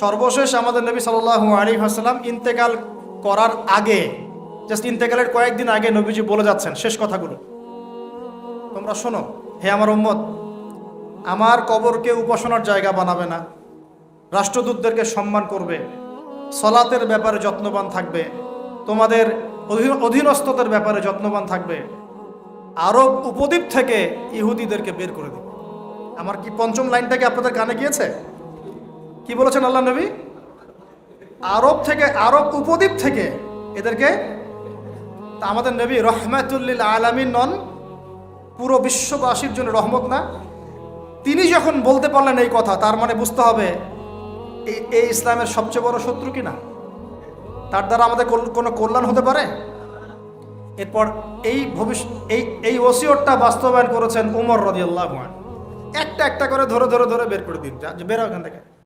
সর্বশেষ আমাদের নবী সাল্লাল্লাহু আলী হাসালাম ইন্তেকাল করার আগে জাস্ট ইন্তেকালের কয়েকদিন আগে নবীজি বলে যাচ্ছেন, শেষ কথাগুলো। তোমরা শোনো, হে আমার উম্মত, আমার কবরকে উপাসনার জায়গা বানাবে না, রাষ্ট্রদূতদেরকে সম্মান করবে, সলাতের ব্যাপারে যত্নবান থাকবে, তোমাদের অধীনস্থতার ব্যাপারে যত্নবান থাকবে, আরব উপদ্বীপ থেকে ইহুদিদেরকে বের করে দেবে। আমার কি পঞ্চম লাইনটা কি আপনাদের কানে গিয়েছে? কি বলেছেন আল্লাহ নবী? আরব থেকে, আরব উপদ্বীপ থেকে এদেরকে, তা আমাদের নবী রহমাতুল্লিল আলামিন নন, পুরো বিশ্ববাসীর জন্য রহমত না। তিনি যখন বলতে পারলেন এই কথা, তার মানে বুঝতে হবে এই এই ইসলামের সবচেয়ে বড় শত্রু কি না? তার দ্বারা আমাদের কোনো কল্যাণ হতে পারে? এরপর এই ভবিষ্যৎ এই এই ওসিয়তটা বাস্তবায়ন করেছেন উমর রদিয়াল্লাহ একটা একটা করে ধরে ধরে ধরে বের করে দিন। বেরো এখান থেকে।